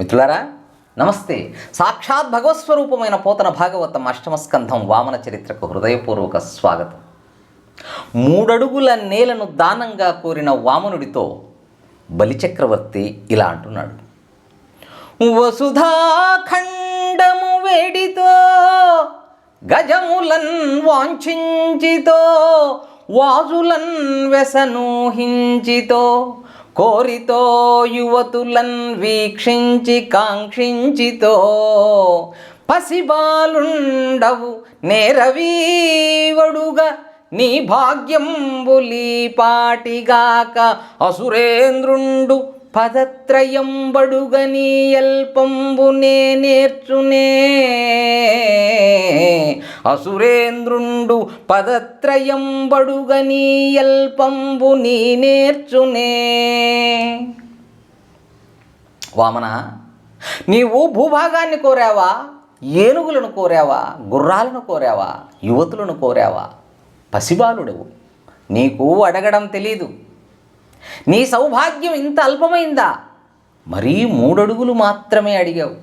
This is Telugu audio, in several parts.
మిత్రులారా నమస్తే. సాక్షాత్ భగవత్స్వరూపమైన పోతన భాగవతం అష్టమ స్కంధం వామన చరిత్రకు హృదయపూర్వక స్వాగతం. మూడడుగుల నేలను దానంగా కోరిన వామనుడితో బలిచక్రవర్తి ఇలా అంటున్నాడు. వసుధాఖండము వేడితో గజములన్ వాంఛించితో వాజులన్ వ్యసనూహించితో కోరితో యువతులన్ వీక్షించి కాంక్షించితో పసిబాలుండవు నేరవీవడుగా నీ భాగ్యంబులీ పాటిగాక అసురేంద్రుండు పదత్రయంబడుగని అల్పంబునే నేర్చునే. అసురేంద్రుండు పదత్రయంబడుగని అల్పంబు నీ నేర్చునే. వామన నీవు భూభాగాన్ని కోరావా ఏనుగులను కోరావా గుర్రాలను కోరావా యువతులను కోరావా పసిబాలుడవు. నీకు అడగడం తెలీదు. నీ సౌభాగ్యం ఇంత అల్పమైందా? మరీ మూడడుగులు మాత్రమే అడిగావు.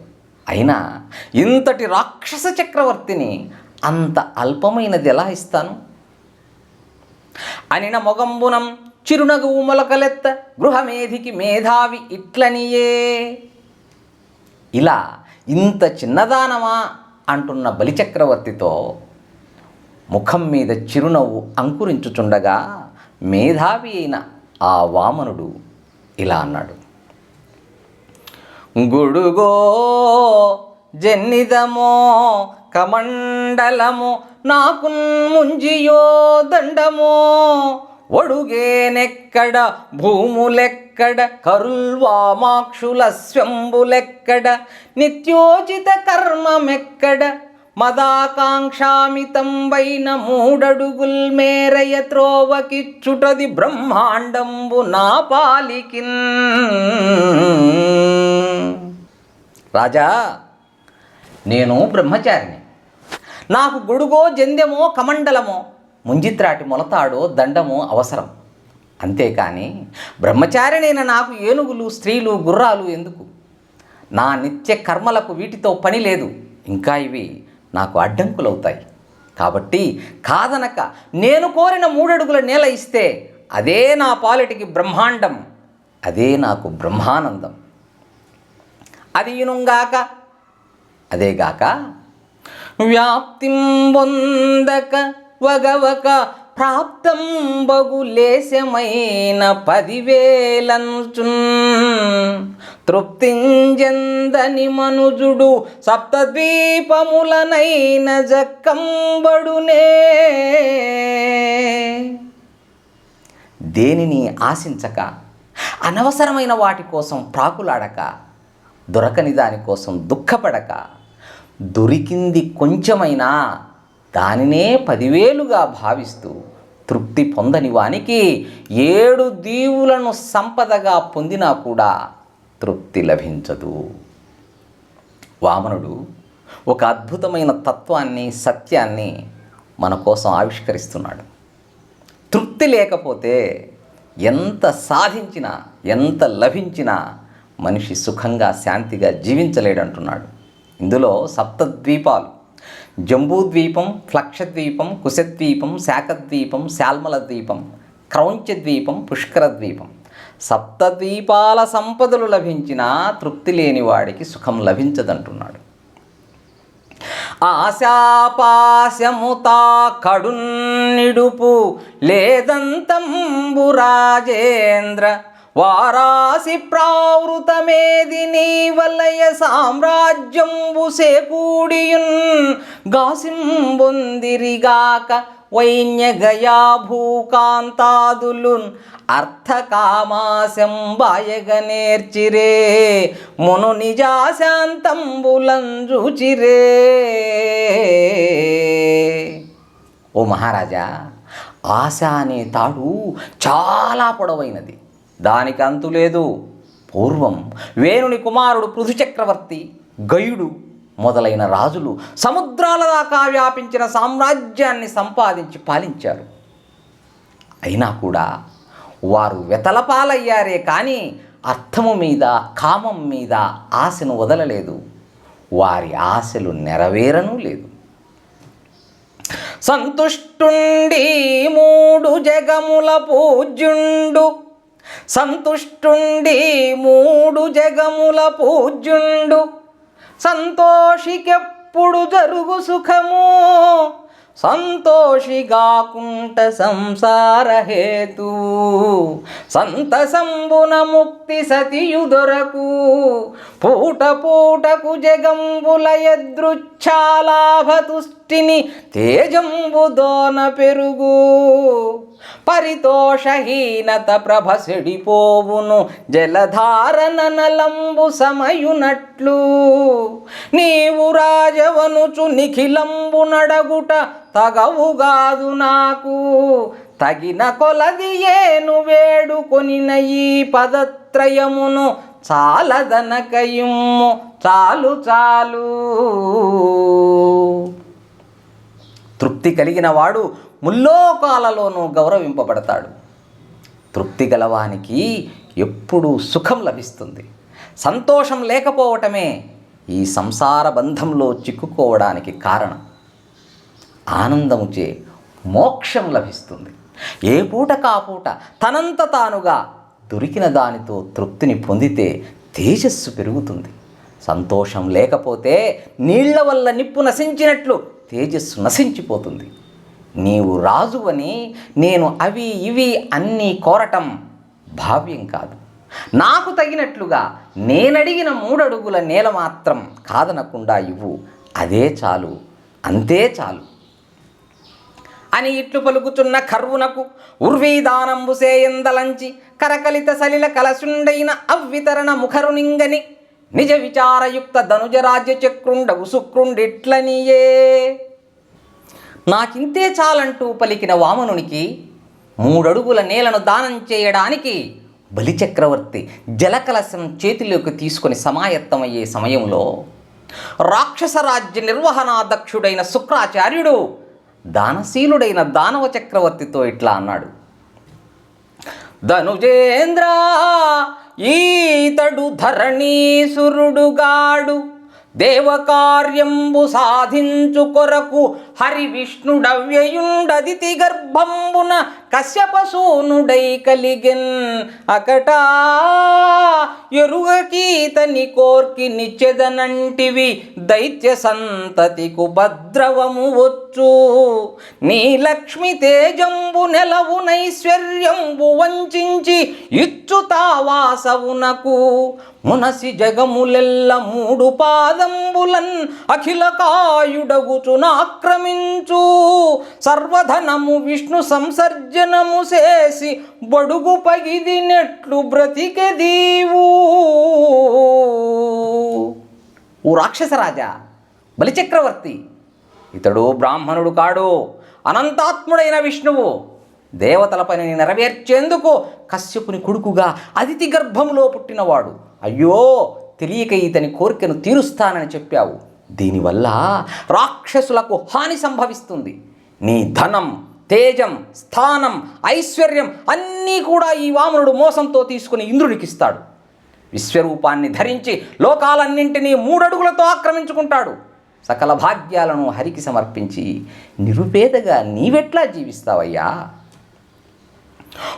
అయినా ఇంతటి రాక్షస చక్రవర్తిని అంత అల్పమైనది ఎలా ఇస్తాను? అనిన మొగంబునం చిరునగువు మొలకలెత్త గృహమేధికి మేధావి ఇట్లనియే. ఇలా ఇంత చిన్నదానమా? అంటున్న బలిచక్రవర్తితో ముఖం మీద చిరునవ్వు అంకురించుచుండగా మేధావి అయిన ఆ వామనుడు ఇలా అన్నాడు. గుడుగో జన్నిదమో కమండలము నాకు ముంజియో దండమో ఒడుగేనెక్కడ భూములెక్కడ కరుల్వామాక్షుల స్వంబులెక్కడ నిత్యోచిత కర్మమెక్కడ మదాకాంక్షామితంబైన మూడడుగుల్ మేరయ త్రోవకిచ్చుటది బ్రహ్మాండంబు నా పాలికిన్ రాజా నేను బ్రహ్మచారిని. నాకు గొడుగో జందెమో కమండలమో ముంజిత్రాటి మొలతాడో దండమో అవసరం. అంతేకాని బ్రహ్మచారినైన నాకు ఏనుగులు స్త్రీలు గుర్రాలు ఎందుకు? నా నిత్య కర్మలకు వీటితో పని లేదు. ఇంకా ఇవి నాకు అడ్డంకులవుతాయి. కాబట్టి కాదనక నేను కోరిన మూడడుగుల నేల ఇస్తే అదే నా పాలిటికి బ్రహ్మాండం అదే నాకు బ్రహ్మానందం. అది ఇనుగాక అదేగాక వ్యాప్తిం పొందక వగవక ప్రాప్తం బగులేశమైన పదివేలంచున్. తృప్తింజందని మనుజుడు సప్తద్వీపములనైన జక్కంబడునే. దేనిని ఆశించక అనవసరమైన వాటి కోసం ప్రాకులాడక దొరకని దానికోసం దుఃఖపడక దొరికింది కొంచెమైనా దానినే పదివేలుగా భావిస్తూ తృప్తి పొందని వానికి ఏడు దీవులను సంపదగా పొందినా కూడా తృప్తి లభించదు. వామనుడు ఒక అద్భుతమైన తత్వాన్ని సత్యాన్ని మన కోసం ఆవిష్కరిస్తున్నాడు. తృప్తి లేకపోతే ఎంత సాధించినా ఎంత లభించినా మనిషి సుఖంగా శాంతిగా జీవించలేడంటున్నాడు. ఇందులో సప్తద్వీపాలు జంబూద్వీపం ఫ్లక్షద్వీపం కుశద్వీపం శాఖద్వీపం శాల్మల ద్వీపం క్రౌంచద్వీపం పుష్కరద్వీపం. సప్తద్వీపాల సంపదలు లభించినా తృప్తి లేని వాడికి సుఖం లభించదంటున్నాడు. ఆశాపాశముతా కడున్నిడుపు లేదంతంబు రాజేంద్ర వారాసి ప్రావృతమే వలయ సామ్రాజ్యంబు సేకూడియున్ గాసింబొందిరిగాక వైన్య గయా భూకాంతాదులున్ అర్థకామాశం బాయగ నేర్చిరే మును నిజాశాంతంబులంజుచిరే. ఓ మహారాజా ఆశ అనే తాడు చాలా పొడవైనది. దానికి అంతు లేదు పూర్వం వేణుని కుమారుడు పృథు చక్రవర్తి గయుడు మొదలైన రాజులు సముద్రాల దాకా వ్యాపించిన సామ్రాజ్యాన్ని సంపాదించి పాలించారు. అయినా కూడా వారు వెతలపాలయ్యారే కానీ అర్థము మీద కామం మీద ఆశను వదలలేదు. వారి ఆశలు నెరవేరను లేదు. సంతుష్టుండి మూడు జగముల పూజ్యుండు సంతుష్టుండి మూడు జగముల పూజ్యుండు. సంతోషికెప్పుడు జరుగు సుఖము? సంతోషిగాకుంట సంసార హేతు. సంతసంబున ముక్తి సతియు దొరకు. పూట పూటకు జగంబుల ఎదృచ్ఛాలాభతుష్టిని సృష్టిని తేజంబుదోన పెరుగు. పరితోషహీనత ప్రభ సెడిపోవును జలధారన నలంబు సమయునట్లు. నీవు రాజవనుచు నిఖిలంబు నడగుట తగవుగాదు నాకు. తగిన కొలది ఏను వేడుకొనిన ఈ పదత్రయమును చాలదనకయుమ్ము. చాలు చాలు. తృప్తి కలిగిన వాడు ముల్లోకాలలోనూ గౌరవింపబడతాడు. తృప్తి గలవానికి ఎప్పుడూ సుఖం లభిస్తుంది. సంతోషం లేకపోవటమే ఈ సంసార బంధంలో చిక్కుకోవడానికి కారణం. ఆనందముచే మోక్షం లభిస్తుంది. ఏ పూట కాపూట తనంత తానుగా దొరికిన దానితో తృప్తిని పొందితే తేజస్సు పెరుగుతుంది. సంతోషం లేకపోతే నీళ్ళ వల్ల నిప్పు నశించినట్లు తేజస్సు నశించిపోతుంది. నీవు రాజువని నేను అవి ఇవి అన్నీ కోరటం భావ్యం కాదు. నాకు తగినట్లుగా నేనడిగిన మూడడుగుల నేల మాత్రం కాదనకుండా ఇవ్వు. అదే చాలు అంతే చాలు. అని ఇట్లు పలుకుచున్న కర్వునకు ఉర్వీదానంబుసేయందలంచి కరకలిత సలిల కలసుండైన అవ్వితరణ ముఖరునింగని నిజ విచారయుక్త ధనుజరాజ్య చక్రుండగు శుక్రుండిట్లనియే నాకింతే చాలంటూ పలికిన వామనునికి మూడడుగుల నేలను దానం చేయడానికి బలిచక్రవర్తి జలకలశం చేతిలోకి తీసుకొని సమాయత్తమయ్యే సమయంలో రాక్షసరాజ్య నిర్వహణాధ్యక్షుడైన శుక్రాచార్యుడు దానశీలుడైన దానవ చక్రవర్తితో ఇట్లా అన్నాడు. ధనుజేంద్ర ఈతడు ధరణీసురుడుగాడు. దేవకార్యంబు సాధించు కొరకు హరి విష్ణుడవ్యయుండదితి గర్భంబున కశ్యపశూనుడై కలిగెన్ అకటా. ఎరుగకీతని కోర్కి నిచ్చెదనంటివి దైత్య సంతతికు భద్రవము వచ్చు నీ లక్ష్మి తేజంబు నెలవు నైశ్వర్యంబు వంచించి ఇచ్చుతావాసవునకు మునసి జగములెల్ల మూడు పాదంబులన్ అఖిల కాయుడగుచునాక్రమించు సర్వధనము విష్ణు సంసర్జనము చేసి బడుగు పగిదినట్లు బ్రతికె బ్రతికెదీవు ఓ రాక్షసరాజా బలిచక్రవర్తి ఇతడు బ్రాహ్మణుడు కాడు అనంతాత్ముడైన విష్ణువు. దేవతల పనిని నెరవేర్చేందుకు కశ్యపుని కొడుకుగా అతిథి గర్భములో పుట్టినవాడు. అయ్యో తెలియక ఇతని కోరికను తీరుస్తానని చెప్పావు. దీనివల్ల రాక్షసులకు హాని సంభవిస్తుంది. నీ ధనం తేజం స్థానం ఐశ్వర్యం అన్నీ కూడా ఈ వామనుడు మోసంతో తీసుకుని ఇంద్రుడికి ఇస్తాడు. విశ్వరూపాన్ని ధరించి లోకాలన్నింటినీ మూడడుగులతో ఆక్రమించుకుంటాడు. సకల భాగ్యాలను హరికి సమర్పించి నిరుపేదగా నీవెట్లా జీవిస్తావయ్యా?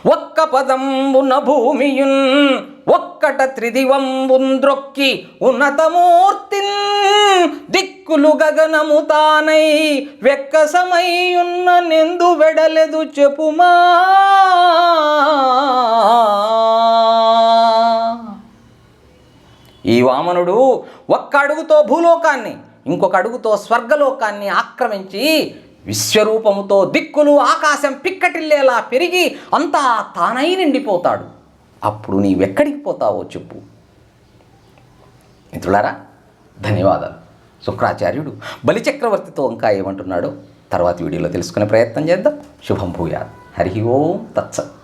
ఒక్క పదంబున భూమియున్ ఒక్కట త్రిదివంబుంద్రొక్కి ఉన్నతమూర్తిన్ దిక్కులు గగనము తానై వెక్కసమయ్యున్న నెందు వెడలెదు చెప్పుమా. ఈ వామనుడు ఒక్క అడుగుతో భూలోకాన్ని ఇంకొక అడుగుతో స్వర్గలోకాన్ని ఆక్రమించి విశ్వరూపముతో దిక్కులు ఆకాశం పిక్కటిల్లేలా పెరిగి అంతా తానై నిండిపోతాడు. అప్పుడు నీవెక్కడికి పోతావో చెప్పు. మిత్రులారా ధన్యవాదాలు. శుక్రాచార్యుడు బలిచక్రవర్తితో ఇంకా ఏమంటున్నాడో తర్వాత వీడియోలో తెలుసుకునే ప్రయత్నం చేద్దాం. శుభం భూయాత్. హరి ఓం తత్సత్.